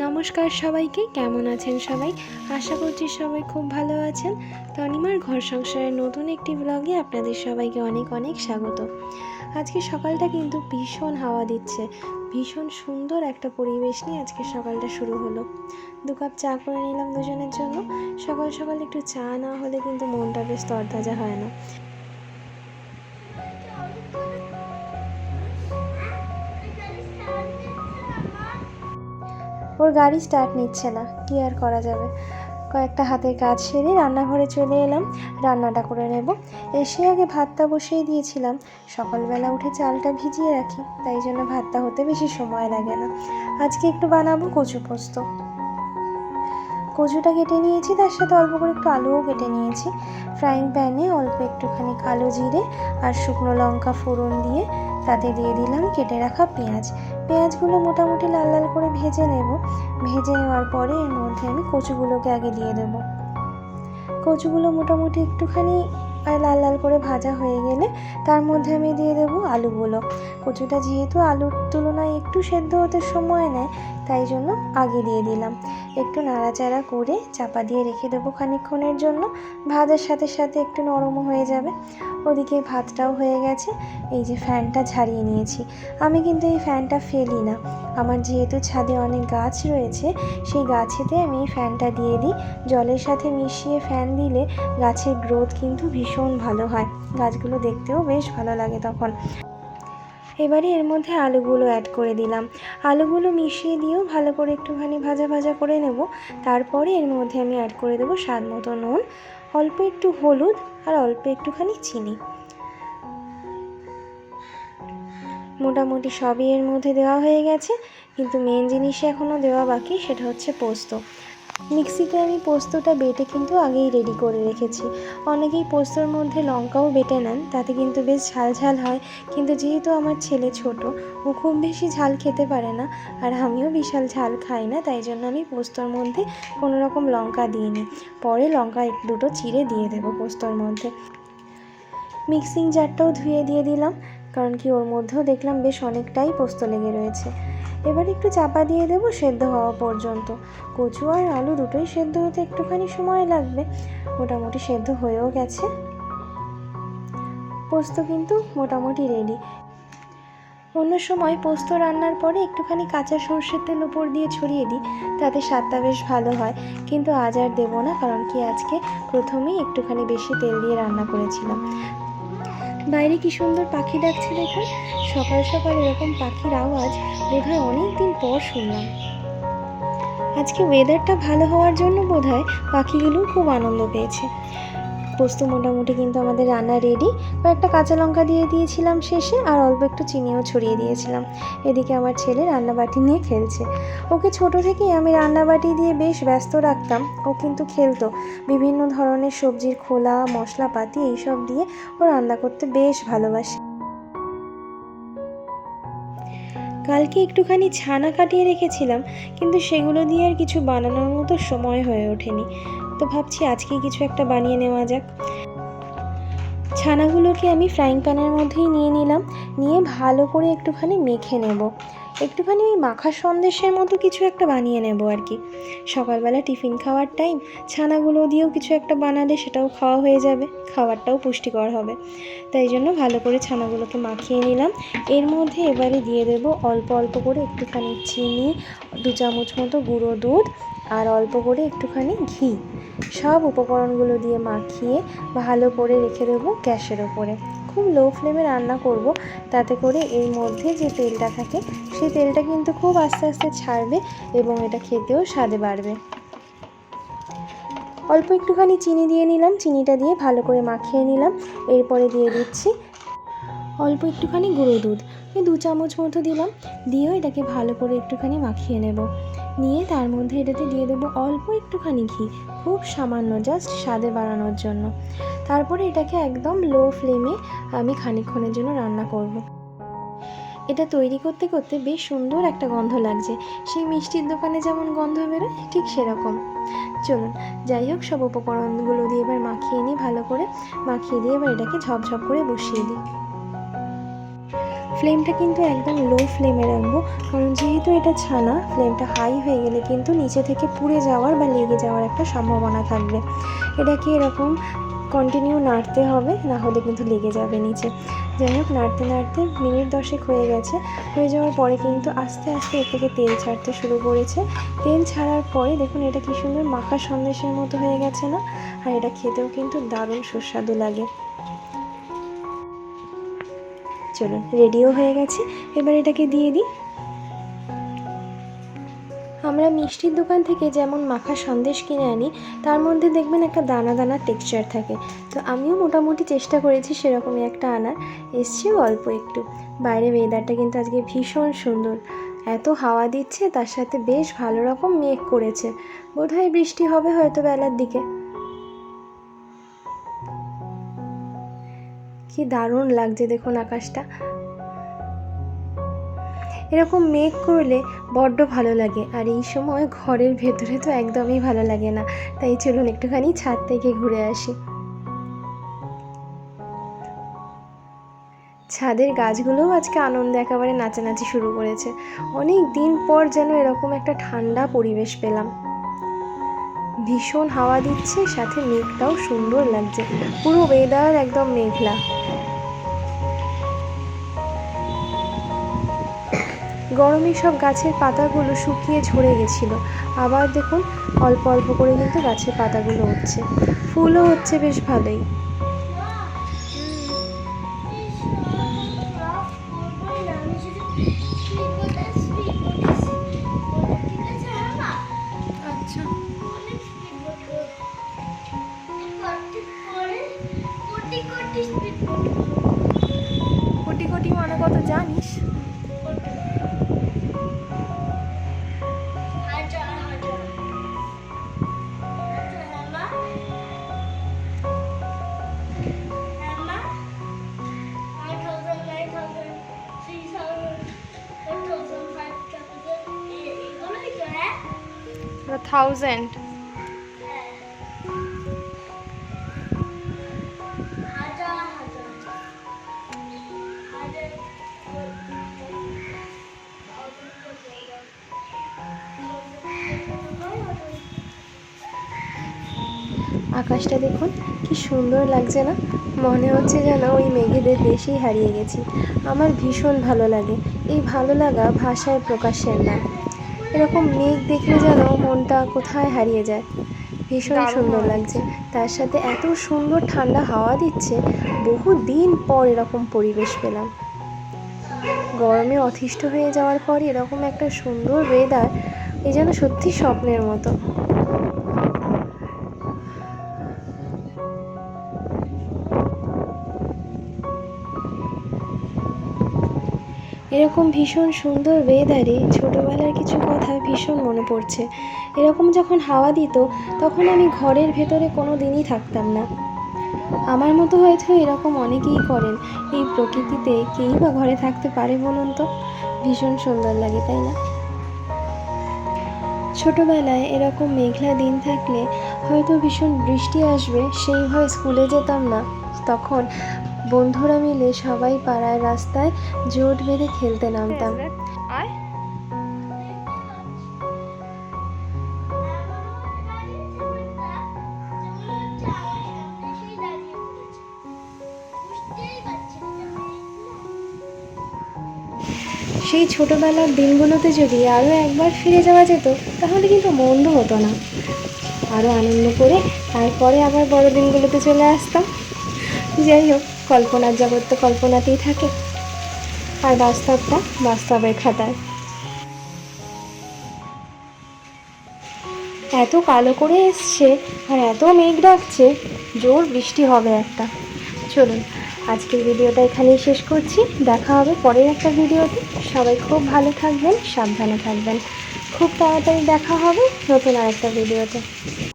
নমস্কার সবাইকে, কেমন আছেন সবাই? আশা করছি সবাই খুব ভালো আছেন। তনিমার ঘর সংসারের নতুন একটি ব্লগে আপনাদের সবাইকে অনেক অনেক স্বাগত। আজকে সকালটা কিন্তু ভীষণ হাওয়া দিচ্ছে। ভীষণ সুন্দর একটা পরিবেশ নিয়ে আজকে সকালটা শুরু হলো। দু কাপ চা করে নিলাম দুজনের জন্য। সকাল সকাল একটু চা না হলে কিন্তু মনটা বেশ তরতাজা হয় না। ওর গাড়ি স্টার্ট নিচ্ছে না, কি আর করা যাবে? কয়েকটা হাতের কাজ সেরে রান্নাঘরে চলে এলাম, রান্নাটা করে নেব। এসে আগে ভাতটা বসিয়ে দিয়েছিলাম। সকালবেলা উঠে চালটা ভিজিয়ে রাখি, তাই জন্য ভাতটা হতে বেশি সময় লাগে না। আজকে একটু বানাবো কচু পোস্ত। কচুটা কেটে নিয়েছি, তার সাথে অল্প করে একটু আলুও কেটে নিয়েছি। ফ্রাইং প্যানে অল্প একটুখানি কালো জিরে আর শুকনো লঙ্কা ফোড়ন দিয়ে তাতে দিয়ে দিলাম কেটে রাখা পেঁয়াজ। পেঁয়াজগুলো মোটামুটি লাল লাল করে ভেজে নেব। ভেজে নেওয়ার পরে এর মধ্যে আমি কচুগুলোকে আগে দিয়ে দেবো। কচুগুলো মোটামুটি একটুখানি লাল লাল করে ভাজা হয়ে গেলে তার মধ্যে আমি দিয়ে দেব আলুগুলো। কচুটা যেহেতু আলুর তুলনায় একটু সেদ্ধ হতে সময় নেয়, তাই জন্য আগে দিয়ে দিলাম। একটু নাড়াচাড়া করে চাপা দিয়ে রেখে দেবো খানিকক্ষণের জন্য। ভাজার সাথে সাথে একটু নরমও হয়ে যাবে। ওদিকে ভাতটাও হয়ে গেছে। এই যে ফ্যানটা ঝাড়িয়ে নিয়েছি। আমি কিন্তু এই ফ্যানটা ফেলি না। আমার যেহেতু ছাদে অনেক গাছ রয়েছে, সেই গাছেতে আমি ফ্যানটা দিয়ে দিই। জলের সাথে মিশিয়ে ফ্যান দিলে গাছের গ্রোথ কিন্তু ভীষণ ভালো হয়। গাছগুলো দেখতেও বেশ ভালো লাগে তখন। এবারে এর মধ্যে আলুগুলো অ্যাড করে দিলাম। আলুগুলো মিশিয়ে দিয়েও ভালো করে একটুখানি ভাজা ভাজা করে নেব। তারপরে এর মধ্যে আমি অ্যাড করে দেবো স্বাদ মতো নুন, অল্প একটু হলুদ আর অল্প একটুখানি চিনি। মোটামুটি সবই এর মধ্যে দেওয়া হয়ে গেছে, কিন্তু মেন জিনিস এখনও দেওয়া বাকি, সেটা হচ্ছে পোস্ত। মিক্সিতে আমি পোস্তটা বেটে কিন্তু আগেই রেডি করে রেখেছি। অনেকেই পোস্তর মধ্যে লঙ্কাও বেটে নেন, তাতে কিন্তু বেশ ঝাল ঝাল হয়, কিন্তু যেহেতু আমার ছেলে ছোট, ও খুব বেশি ঝাল খেতে পারে না, আর আমিও বিশাল ঝাল খাই না, তাই জন্য আমি পোস্তর মধ্যে কোনো রকম লঙ্কা দিইনি। পরে লঙ্কা দুটো চিড়ে দিয়ে দেবো পোস্তর মধ্যে। মিক্সিং জারটাও ধুয়ে দিয়ে দিলাম। কারণ কি, ওর মধ্যেও দেখলাম বেশ অনেকটাই পোস্ত লেগে রয়েছে। এবার একটু চাপা দিয়ে দেবো সেদ্ধ হওয়া পর্যন্ত। কচু আর আলু দুটোই সেদ্ধ হতে একটুখানি সময় লাগবে। মোটামুটি সেদ্ধ হয়েও গেছে। পোস্ত কিন্তু মোটামুটি রেডি অন্য সময় পোস্ত রান্নার পরে একটুখানি কাঁচা সর্ষের তেল উপর দিয়ে ছড়িয়ে দিই, তাতে স্বাদটা বেশ ভালো হয়। কিন্তু আজ আর দেবো না, কারণ কি আজকে প্রথমেই একটুখানি বেশি তেল দিয়ে রান্না করেছিলাম। বাইরে কি সুন্দর পাখি ডাকছে দেখুন। সকাল সকাল এরকম পাখির আওয়াজ বোধহয় অনেক দিন পর শুনলাম। আজকে ওয়েদারটা ভালো হওয়ার জন্য বোধহয় পাখিগুলো খুব আনন্দ পেয়েছে। পোস্ত মোটামুটি কিন্তু আমাদের রান্না রেডি কয়েকটা কাঁচা লঙ্কা দিয়ে দিয়েছিলাম শেষে, আর অল্প একটু চিনিও ছড়িয়ে দিয়েছিলাম। এদিকে আমার ছেলে রান্নাবাটি নিয়ে খেলছে। ওকে ছোট থেকেই আমি রান্নাবাটি দিয়ে বেশ ব্যস্ত রাখতাম। ও কিন্তু খেলতো। বিভিন্ন ধরনের সবজির খোলা, মশলাপাতি এইসব দিয়ে ও রান্না করতে বেশ ভালোবাসে। কালকে একটুখানি ছানা কাটিয়ে রেখেছিলাম, কিন্তু সেগুলো দিয়ে আর কিছু বানানোর মতো সময় হয়ে ওঠেনি। তো ভাবছি আজকে কিছু একটা বানিয়ে নেওয়া যাক। ছানাগুলোকে আমি ফ্রাইং প্যানের মধ্যেই নিয়ে নিলাম। নিয়ে ভালো করে একটুখানি মেখে নেব। একটুখানি ওই মাখা সন্দেশের মতো কিছু একটা বানিয়ে নেব আর কি। সকালবেলা টিফিন খাওয়ার টাইম ছানাগুলো দিয়েও কিছু একটা বানালে সেটাও খাওয়া হয়ে যাবে, খাবারটাও পুষ্টিকর হবে। তাই জন্য ভালো করে ছানাগুলোকে মাখিয়ে নিলাম। এর মধ্যে এবারে দিয়ে দেব অল্প অল্প করে একটুখানি চিনি, দু চামচ মতো গুঁড়ো দুধ আর অল্প করে একটুখানি ঘি। সব উপকরণগুলো দিয়ে মাখিয়ে ভালো করে রেখে দেবো গ্যাসের ওপরে। খুব লো ফ্লেমে রান্না করব, তাতে করে এর মধ্যে যে তেলটা থাকে, সেই তেলটা কিন্তু খুব আস্তে আস্তে ছাড়বে এবং এটা খেতেও স্বাদে বাড়বে। অল্প একটুখানি চিনি দিয়ে নিলাম, চিনিটা দিয়ে ভালো করে মাখিয়ে নিলাম। এরপরে দিয়ে দিচ্ছি অল্প একটুখানি গুঁড়ো দুধ। দু চামচ মতো দিলাম। দিয়েও এটাকে ভালো করে একটুখানি মাখিয়ে নেব। নিয়ে তার মধ্যে এটাতে দিয়ে দেবো অল্প একটুখানি ঘি। খুব সামান্য জাস্ট স্বাদে বাড়ানোর জন্য। তারপরে এটাকে একদম লো ফ্লেমে আমি খানিকক্ষণের জন্য রান্না করব। এটা তৈরি করতে করতে বেশ সুন্দর একটা গন্ধ লাগছে। সেই মিষ্টির দোকানে যেমন গন্ধ বেরোয়, ঠিক সেরকম। চলুন, যাই হোক, সব উপকরণগুলো দিয়ে এবার মাখিয়ে নিই ভালো করে। মাখিয়ে দিয়ে এবার এটাকে ঝপঝপ করে বসিয়ে দিই। ফ্লেমটা কিন্তু একদম লো ফ্লেমে রাখব। কারণ যেহেতু এটা ছানা ফ্লেমটা হাই হয়ে গেলে কিন্তু নিচে থেকে পুড়ে যাওয়ার বা লেগে যাওয়ার একটা সম্ভাবনা থাকবে। এটাকে এরকম কন্টিনিউ নাড়তে হবে, না হলে কিন্তু লেগে যাবে নিচে। যাই হোক, নাড়তে নাড়তে মিনিট দশেক হয়ে গেছে। হয়ে যাওয়ার পরে কিন্তু আস্তে আস্তে এর থেকে তেল ছাড়তে শুরু করেছে। তেল ছাড়ার পরে দেখুন এটা কি সুন্দর মাখা সন্দেশের মতো হয়ে গেছে না? আর এটা খেতেও কিন্তু দারুণ সুস্বাদু লাগে। চলুন রেডিও হয়ে গেছে। এবার এটাকে দিয়ে দিই। আমরা মিষ্টির দোকান থেকে যেমন মাখা সন্দেশ কিনে আনি, তার মধ্যে দেখবেন একটা দানা দানা টেক্সচার থাকে। তো আমিও মোটামুটি চেষ্টা করেছি সেরকমই একটা আনার। এসছেও অল্প একটু। বাইরে ওয়েদারটা কিন্তু আজকে ভীষণ সুন্দর। এত হাওয়া দিচ্ছে, তার সাথে বেশ ভালো রকম মেঘ করেছে। বোধহয় বৃষ্টি হবে হয়তো বেলার দিকে। কি দারুণ লাগছে দেখুন আকাশটা। এরকম মেঘ করলে বড্ড ভালো লাগে, আর এই সময় ঘরের ভেতরে তো একদমই ভালো লাগে না। তাই চলুন একটুখানি ছাদ থেকে ঘুরে আসি। ছাদের গাছগুলোও আজকে আনন্দে একেবারে নাচানাচি শুরু করেছে। অনেক দিন পর যেন এরকম একটা ঠান্ডা পরিবেশ পেলাম। ভীষণ হাওয়া দিচ্ছে, সাথে মেঘটাও সুন্দর লাগছে। পুরো ওয়েদার একদম মেঘলা। গরমে সব গাছের পাতাগুলো শুকিয়ে ঝরে গেছিল। আবার দেখুন, অল্প অল্প করে কিন্তু গাছের পাতাগুলো হচ্ছে ফুলও হচ্ছে বেশ ভালোই। কোটি মানে কত জানিস থাউজেন্ড আকাশটা দেখুন কি সুন্দর লাগছে না? মনে হচ্ছে যেন ওই মেঘেদের দেশেই হারিয়ে গেছি। আমার ভীষণ ভালো লাগে। এই ভালো লাগা ভাষায় প্রকাশের না। এরকম মেঘ দেখলে যেন মনটা কোথায় হারিয়ে যায়। ভীষণ সুন্দর লাগছে। তার সাথে এত সুন্দর ঠান্ডা হাওয়া দিচ্ছে বহু দিন পর এরকম পরিবেশ পেলাম। গরমে অতিষ্ঠ হয়ে যাওয়ার পর এরকম একটা সুন্দর ওয়েদার এ যেন সত্যি স্বপ্নের মতো। এরকম ভীষণ সুন্দর ওয়েদারে ছোটোবেলার কিছু কথা ভীষণ মনে পড়ছে। এরকম যখন হাওয়া দিত, তখন আমি ঘরের ভেতরে কোনো দিনই থাকতাম না। আমার মতো হয়তো এরকম অনেকেই করেন। এই প্রকৃতিতে কেই বা ঘরে থাকতে পারে বলুন তো? ভীষণ সুন্দর লাগে, তাই না? ছোটোবেলায় এরকম মেঘলা দিন থাকলে হয়তো ভীষণ বৃষ্টি আসবে সেই ভয় স্কুলে যেতাম না। তখন বন্ধুরা মিলে সবাই পাড়ায় রাস্তায় জোট বেঁধে খেলতে নামতাম। সেই ছোটোবেলার দিনগুলোতে যদি আরও একবার ফিরে যাওয়া যেত, তাহলে কিন্তু মন্দ হতো না। আরও আনন্দ করে তারপরে আবার বড় দিনগুলোতে চলে আসতাম। যাই হোক। কল্পনার জগৎ তো কল্পনাতেই থাকে। আর বাস্তবটা বাস্তবের খাতায়। এত কালো করে এসছে আর এত মেঘ ডাকছে, জোর বৃষ্টি হবে একটা। চলুন, আজকের ভিডিওটা এখানেই শেষ করছি। দেখা হবে পরের একটা ভিডিওতে। সবাই খুব ভালো থাকবেন, সাবধানে থাকবেন। খুব তাড়াতাড়ি দেখা হবে নতুন আরেকটা ভিডিওতে।